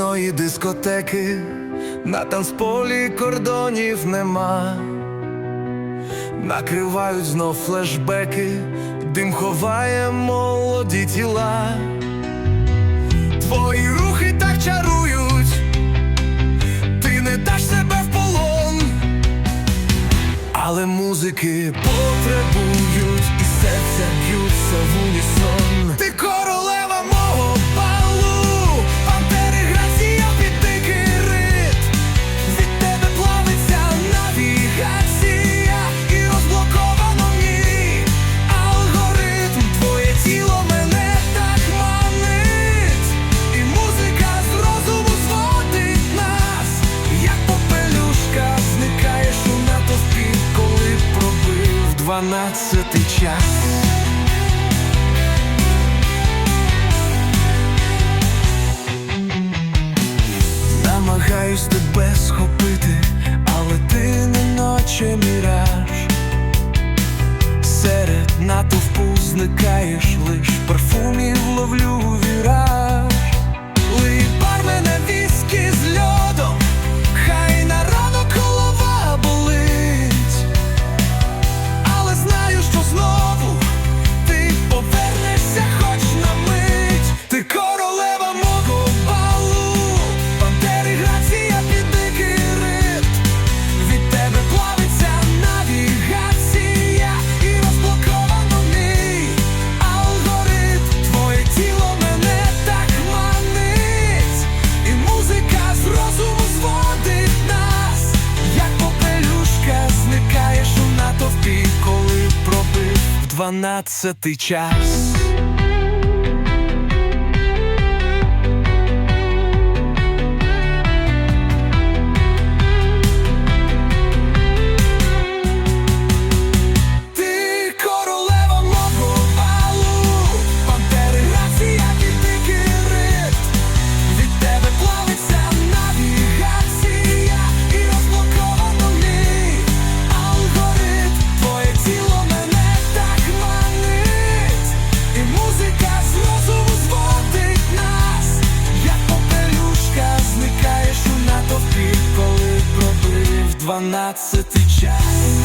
нічної дискотеки, на танцполі кордонів нема, накривають знов флешбеки, дим ховає молоді тіла, твої рухи так чарують, ти не даш себе в полон, але музики потребують. дванадцятий час. Намагаюсь тебе схопити, але ти не ночі міраж. Серед натовпу зникаєш лиш парфумів ловлю віраж. дванадцятий час. дванадцятий час.